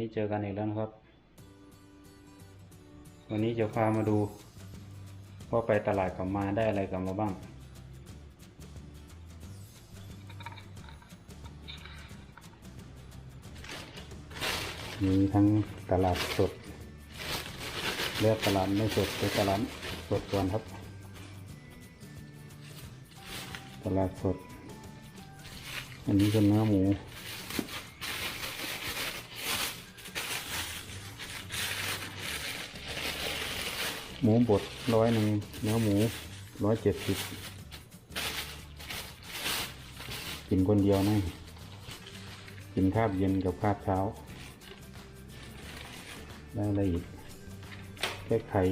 นี้เจอกันอีกแล้วนะครับ วันนี้จะพามาดู ว่าไปตลาดกลับมาได้อะไรกลับมาบ้าง มีทั้งตลาดสดเลือกตลาดไม่สดไปตลาดสดก่อนครับ ตลาดสด อันนี้เป็นเนื้อหมู หมูบดร้อยหนึ่งเนื้อหมูร้อยเจ็ดสิบกินคนเดียวนะกินคาบเย็นกับคาบเช้า ได้อะไรอีกแค่ไข่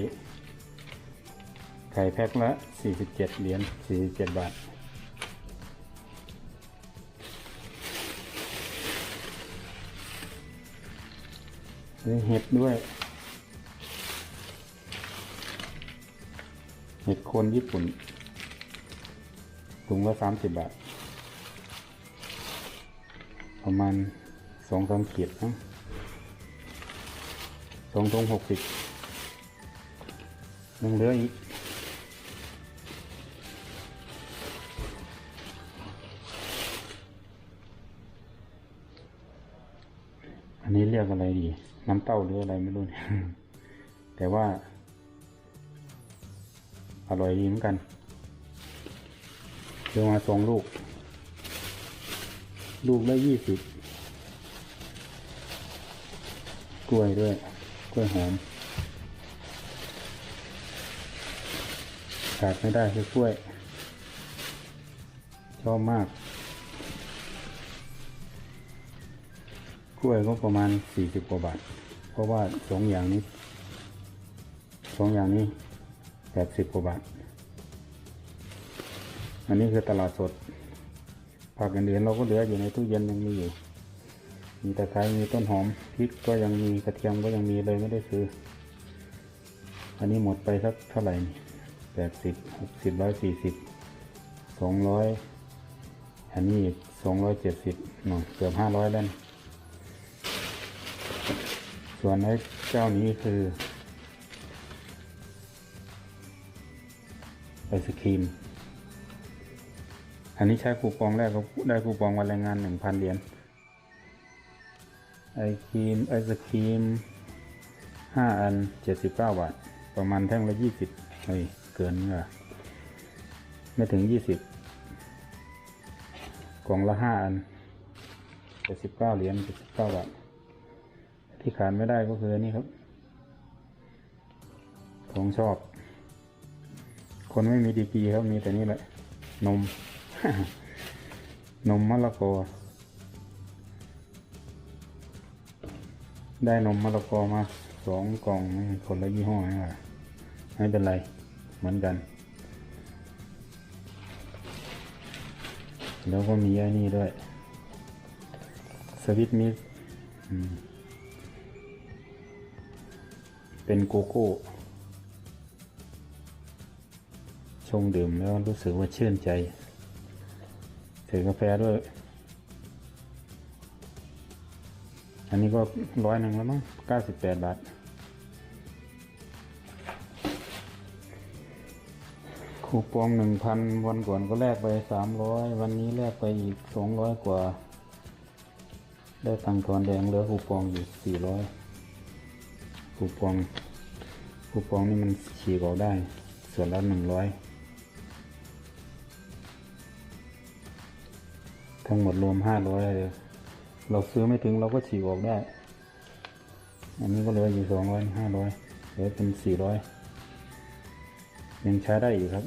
ไข่แพ็คละสี่สิบเจ็ดเหรียญสี่สิบเจ็ดบาท เห็ดด้วย ห็ดโคนญี่ปุ่นถุงละสามสิบบาท ประมาณสองสามขีดนะสองถุงหกสิบยังเหลืออีกอันนี้เรียกอะไรดี น้ำเต้าหรืออะไรไม่รู้เนี่ยแต่ว่า อร่อยดีเหมือนกันเือมาสองลูก ลูกละยี่สิบกล้วยด้วย กล้วยหอมขาดไม่ได้คือกล้วย ชอบมาก กล้วยก็ประมาณสี่สิบกว่าบาท เพราะว่าสองอย่างนี้สองอย่างนี้ แปดสิบกว่าบาท อันนี้คือตลาดสด ผักอื่นๆเราก็เหลืออยู่ในตู้เย็นยังมีอยู่ มีตะไคร้มีต้นหอมพริกก็ยังมีกระเทียมก็ยังมีเลยไม่ได้ซื้อ อันนี้หมดไปสักเท่าไหร่แปดสิบหกสิบร้อยสี่สิบสองร้อยอันนี้อีกสองร้อยเจ็ดสิบหน่อเกือบห้าร้อยแล้วนส่วนไอ้เจ้านี้คือ ไอศครีม อันนี้ใช้คูปองแรกก็ได้คูปองวันแรงงานหนึ่งพันเหรียญ ไอครีมไอศครีมห้าอันเจ็ดสิบเก้าบาท ประมาณแท่งละยี่สิบเฮ้ยเกินเนอะไม่ถึงยี่สิบกล่องละห้าอันเจ็ดสิบเก้าเหรียญเจ็ดสิบเก้าบาท ที่ขาดไม่ได้ก็คือนี่ครับของชอบ คนไม่มีดีกรีครับมีแต่นี่แหละ นม นมมะละกอ ได้นมมะละกอมาสองกล่องคนละยี่ห้อนี่แหละไม่เป็นไร เหมือนกัน แล้วก็มีไอ้นี่ด้วย สวิตมิสเป็นโกโก้ ชงดื่มแล้วรู้สึกว่าชื่นใจใส่กาแฟด้วย อันนี้ก็ร้อยหนึ่งแล้วมั้งเก้าสิบแปดบาท คูปองหนึ่งพันวันก่อนก็แลกไปสามร้อยวันนี้แลกไปอีกสองร้อยกว่า ได้ตังค์ทอนแดงเหลือคูปองอยู่สี่ร้อยคูปองคูปองนี่มันฉีกออกได้ ส่วนละหนึ่งร้อย ทั้งหมดรวมห้าร้อยเลยเราซื้อไม่ถึงเราก็ฉีกออกได้ อันนี้ก็เหลืออยู่สองร้อยห้าร้อยเหลือเป็นสี่ร้อยยังใช้ได้อยู่ครับ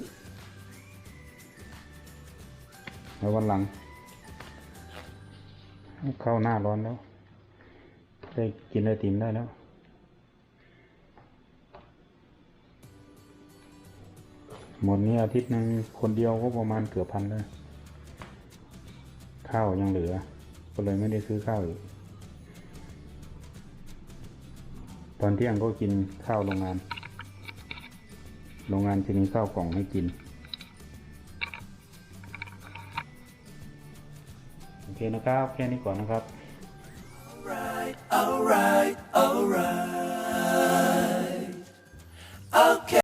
แล้ววันหลัง เข้าหน้าร้อนแล้ว ได้กินไอติมได้แล้วหมดนี้อาทิตย์หนึ่งคนเดียวก็ประมาณเกือบพันเลย ข้าวยังเหลือ ก็เลยไม่ได้ซื้อข้าวอีกตอนเที่ยงก็กินข้าวโรงงาน โรงงานจะมีข้าวกล่องให้กิน โอเคนะครับ แค่นี้ก่อนนะครับ alright alright alright